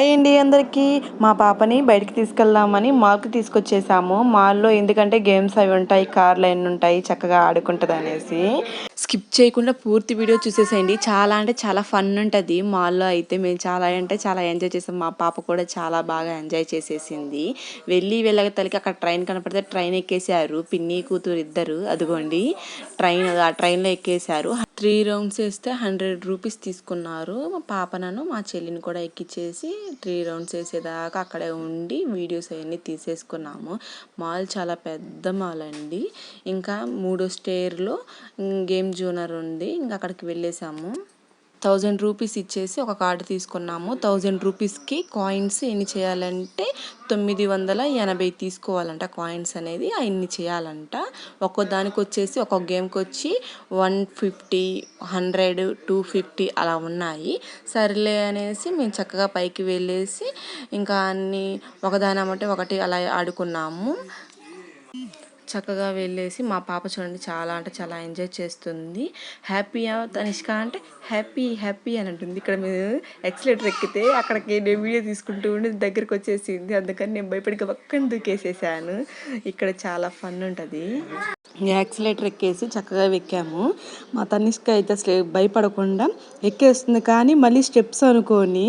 Hi అండి అందరికీ. మా పాపని బయటికి తీసుకెళ్దామని మాల్కి తీసుకొచ్చేసాము. మాల్లో ఎందుకంటే గేమ్స్ అవి ఉంటాయి కార్లు అన్నీ ఉంటాయి చక్కగా ఆడుకుంటుంది అనేసి స్కిప్ చేయకుండా పూర్తి వీడియో చూసేసేయండి. చాలా అంటే చాలా ఫన్ ఉంటుంది. మాల్లో అయితే మేము చాలా అంటే చాలా ఎంజాయ్ చేసాం. మా పాప కూడా చాలా బాగా ఎంజాయ్ చేసేసింది. వెళ్ళి వెళ్ళక తలకి అక్కడ ట్రైన్ కనపడితే ట్రైన్ ఎక్కేసారు పిన్ని కూతురు ఇద్దరు అదిగోండి. ట్రైన్ ఆ ట్రైన్లో ఎక్కేసారు త్రీ రౌండ్స్ వేస్తే హండ్రెడ్ రూపీస్ తీసుకున్నారు. మా పాప నన్ను మా చెల్లిని కూడా ఎక్కిచ్చేసి త్రీ రౌండ్స్ వేసేదాకా అక్కడే ఉండి వీడియోస్ అవన్నీ తీసేసుకున్నాము. మాల్ చాలా పెద్ద మాల్ అండి. ఇంకా మూడో స్టేర్లో గేమ్ జోనర్ ఉంది ఇంకా అక్కడికి వెళ్ళేసాము. థౌజండ్ రూపీస్ ఇచ్చేసి ఒక కార్డు తీసుకున్నాము. థౌజండ్ రూపీస్కి కాయిన్స్ ఎన్ని చేయాలంటే తొమ్మిది వందల ఎనభై తీసుకోవాలంట కాయిన్స్ అనేది. అన్ని చేయాలంట? ఒక్కో దానికి వచ్చేసి ఒక్కొక్క గేమ్కి వచ్చి one fifty hundred two fifty అలా ఉన్నాయి. సర్లే అనేసి మేము చక్కగా పైకి వెళ్ళేసి ఇంకా అన్ని ఒకదాని అమ్మంటే ఒకటి అలా ఆడుకున్నాము. చక్కగా వెళ్ళేసి మా పాప చూడండి చాలా అంటే చాలా ఎంజాయ్ చేస్తుంది. హ్యాపీ తనిష్క అంటే హ్యాపీ హ్యాపీ అని అంటుంది. ఇక్కడ మేము ఎక్సలేటర్ ఎక్కితే అక్కడికి నేను వీడియో తీసుకుంటూ ఉండి దగ్గరికి వచ్చేసింది. అందుకని నేను భయపడికి పక్కన దూకేసేసాను. ఇక్కడ చాలా ఫన్ ఉంటుంది. యాక్సిలేటర్ ఎక్కేసి చక్కగా ఎక్కాము మా తనిష్క అయితే అసలు భయపడకుండా ఎక్కేస్తుంది. కానీ మళ్ళీ స్టెప్స్ అనుకొని